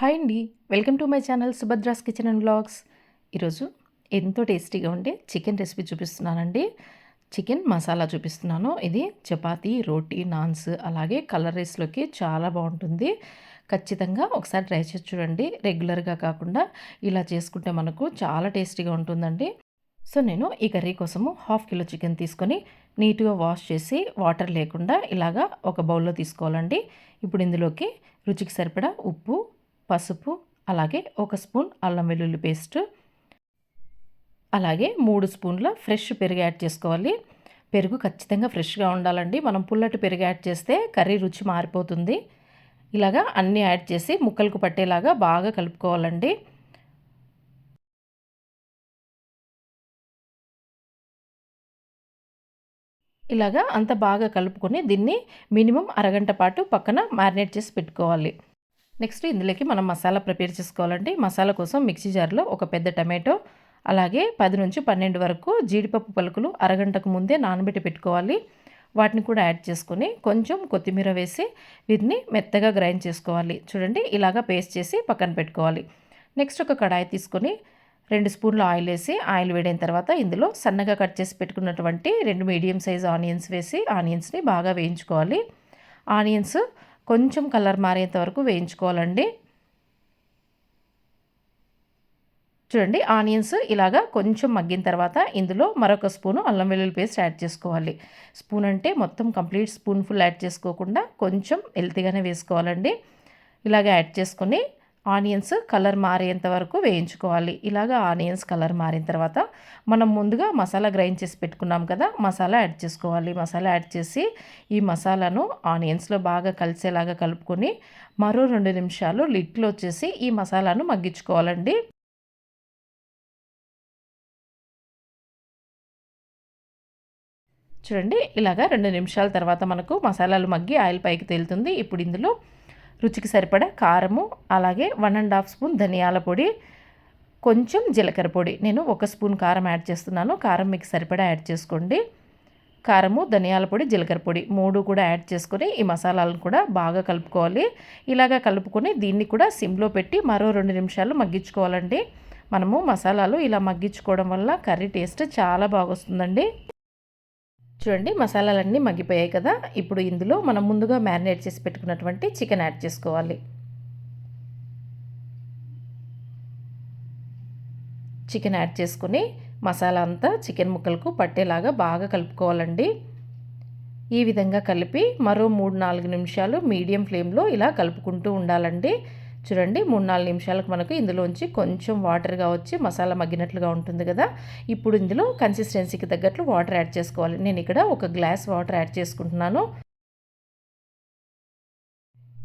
Hi అండి. Welcome to my channel Subhadra's kitchen and blogs. ఈరోజు ఎంతో టేస్టీగా ఉండే చికెన్ రెసిపీ చూపిస్తున్నానండి. చికెన్ మసాలా చూపిస్తున్నాను. ఇది చపాతీ రోటీ నాన్స్ అలాగే కలర్ రైస్లోకి చాలా బాగుంటుంది. ఖచ్చితంగా ఒకసారి ట్రై చేసి చూడండి. రెగ్యులర్గా కాకుండా ఇలా చేసుకుంటే మనకు చాలా టేస్టీగా ఉంటుందండి. సో నేను ఈ కర్రీ కోసము హాఫ్ కిలో చికెన్ తీసుకొని నీట్గా వాష్ చేసి వాటర్ లేకుండా ఇలాగా ఒక బౌల్లో తీసుకోవాలండి. ఇప్పుడు ఇందులోకి రుచికి సరిపడా ఉప్పు పసుపు అలాగే ఒక స్పూన్ అల్లం వెల్లుల్లి పేస్ట్ అలాగే మూడు స్పూన్ల ఫ్రెష్ పెరుగు యాడ్ చేసుకోవాలి. పెరుగు ఖచ్చితంగా ఫ్రెష్గా ఉండాలండి. మనం పుల్లటి పెరుగు యాడ్ చేస్తే కర్రీ రుచి మారిపోతుంది. ఇలాగా అన్నీ యాడ్ చేసి ముక్కలకు పట్టేలాగా బాగా కలుపుకోవాలండి. ఇలాగా అంత బాగా కలుపుకొని దీన్ని మినిమం అరగంట పాటు పక్కన మ్యారినేట్ చేసి పెట్టుకోవాలి. నెక్స్ట్ ఇందులోకి మనం మసాలా ప్రిపేర్ చేసుకోవాలండి. మసాలా కోసం మిక్సీ జార్లో ఒక పెద్ద టమాటో అలాగే పది నుంచి పన్నెండు వరకు జీడిపప్పు పలుకులు అరగంటకు ముందే నానబెట్టి పెట్టుకోవాలి. వాటిని కూడా యాడ్ చేసుకొని కొంచెం కొత్తిమీర వేసి వీటిని మెత్తగా గ్రైండ్ చేసుకోవాలి. చూడండి ఇలాగా పేస్ట్ చేసి పక్కన పెట్టుకోవాలి. నెక్స్ట్ ఒక కడాయి తీసుకొని రెండు స్పూన్లు ఆయిల్ వేసి ఆయిల్ వేడైన తర్వాత ఇందులో సన్నగా కట్ చేసి పెట్టుకున్నటువంటి రెండు మీడియం సైజ్ ఆనియన్స్ వేసి ఆనియన్స్ని బాగా వేయించుకోవాలి. ఆనియన్స్ కొంచెం కలర్ మారేంత వరకు వేయించుకోవాలండి. చూడండి ఆనియన్స్ ఇలాగా కొంచెం మగ్గిన తర్వాత ఇందులో మరొక స్పూను అల్లం వెల్లుల్లి పేస్ట్ యాడ్ చేసుకోవాలి. స్పూన్ అంటే మొత్తం కంప్లీట్ స్పూన్ ఫుల్ యాడ్ చేసుకోకుండా కొంచెం హెల్తీగానే వేసుకోవాలండి. ఇలాగ యాడ్ చేసుకొని ఆనియన్స్ కలర్ మారేంత వరకు వేయించుకోవాలి. ఇలాగ ఆనియన్స్ కలర్ మారిన తర్వాత మనం ముందుగా మసాలా గ్రైండ్ చేసి పెట్టుకున్నాం కదా మసాలా యాడ్ చేసుకోవాలి. మసాలా యాడ్ చేసి ఈ మసాలాను ఆనియన్స్లో బాగా కలిసేలాగా కలుపుకొని మరో రెండు నిమిషాలు లిట్లో వచ్చేసి ఈ మసాలాను మగ్గించుకోవాలండి. చూడండి ఇలాగా రెండు నిమిషాల తర్వాత మనకు మసాలాలు మగ్గి ఆయిల్ పైకి తేలుతుంది. ఇప్పుడు ఇందులో రుచికి సరిపడా కారము అలాగే వన్ అండ్ హాఫ్ స్పూన్ ధనియాల పొడి కొంచెం జీలకర్ర పొడి. నేను ఒక స్పూన్ కారం యాడ్ చేస్తున్నాను. కారం మీకు సరిపడా యాడ్ చేసుకోండి. కారము ధనియాల పొడి జీలకర్ర పొడి మూడు కూడా యాడ్ చేసుకొని ఈ మసాలాలను కూడా బాగా కలుపుకోవాలి. ఇలాగా కలుపుకొని దీన్ని కూడా సిమ్లో పెట్టి మరో రెండు నిమిషాలు మగ్గించుకోవాలండి. మనము మసాలాలు ఇలా మగ్గించుకోవడం వల్ల కర్రీ టేస్ట్ చాలా బాగొస్తుందండి. చూడండి మసాలాలన్నీ మగ్గిపోయాయి కదా. ఇప్పుడు ఇందులో మనం ముందుగా మ్యారినేట్ చేసి పెట్టుకున్నటువంటి చికెన్ యాడ్ చేసుకోవాలి. చికెన్ యాడ్ చేసుకుని మసాలా అంతా చికెన్ ముక్కలకు పట్టేలాగా బాగా కలుపుకోవాలండి. ఈ విధంగా కలిపి మరో మూడు నాలుగు నిమిషాలు మీడియం ఫ్లేమ్లో ఇలా కలుపుకుంటూ ఉండాలండి. చూడండి మూడు నాలుగు నిమిషాలకు మనకు ఇందులోంచి కొంచెం వాటర్గా వచ్చి మసాలా మగ్గినట్లుగా ఉంటుంది కదా. ఇప్పుడు ఇందులో కన్సిస్టెన్సీకి తగ్గట్లు వాటర్ యాడ్ చేసుకోవాలి. నేను ఇక్కడ ఒక గ్లాస్ వాటర్ యాడ్ చేసుకుంటున్నాను.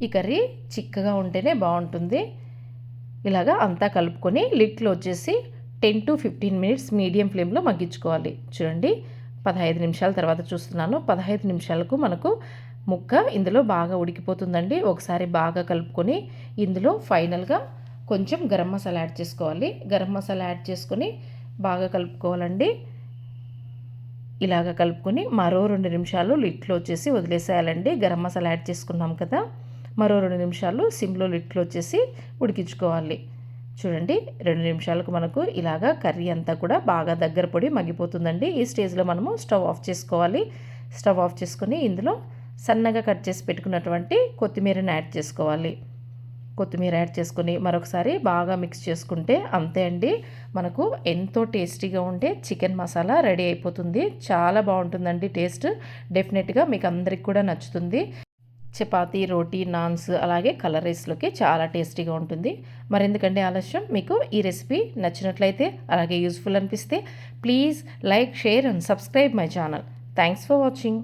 ఈ కర్రీ చిక్కగా ఉంటేనే బాగుంటుంది. ఇలాగా అంతా కలుపుకొని లిట్లో వచ్చేసి ten to fifteen minutes medium ఫ్లేమ్లో మగ్గించుకోవాలి. చూడండి పదహైదు నిమిషాల తర్వాత చూస్తున్నాను. పదహైదు నిమిషాలకు మనకు ముక్క ఇందులో బాగా ఉడికిపోతుందండి. ఒకసారి బాగా కలుపుకొని ఇందులో ఫైనల్గా కొంచెం గరం మసాలా యాడ్ చేసుకోవాలి. గరం మసాలా యాడ్ చేసుకొని బాగా కలుపుకోవాలండి. ఇలాగ కలుపుకొని మరో రెండు నిమిషాలు లిట్లో వచ్చేసి వదిలేసేయాలండి. గరం మసాలా యాడ్ చేసుకున్నాం కదా మరో రెండు నిమిషాలు సిమ్లో లిట్లో వచ్చేసి ఉడికించుకోవాలి. చూడండి రెండు నిమిషాలకు మనకు ఇలాగా కర్రీ అంతా కూడా బాగా దగ్గర పొడి మగ్గిపోతుందండి. ఈ స్టేజ్లో మనము స్టవ్ ఆఫ్ చేసుకోవాలి. స్టవ్ ఆఫ్ చేసుకొని ఇందులో సన్నగా కట్ చేసి పెట్టుకున్నటువంటి కొత్తిమీరని యాడ్ చేసుకోవాలి. కొత్తిమీర యాడ్ చేసుకుని మరొకసారి బాగా మిక్స్ చేసుకుంటే అంతే అండి. మనకు ఎంతో టేస్టీగా ఉండే చికెన్ మసాలా రెడీ అయిపోతుంది. చాలా బాగుంటుందండి టేస్ట్. డెఫినెట్గా మీకు అందరికి కూడా నచ్చుతుంది. చపాతి రోటీ నాన్స్ అలాగే కలర్ రైస్లోకి చాలా టేస్టీగా ఉంటుంది. మరెందుకంటే ఆలస్యం? మీకు ఈ రెసిపీ నచ్చినట్లయితే అలాగే యూస్ఫుల్ అనిపిస్తే please like share and subscribe my channel. Thanks for watching.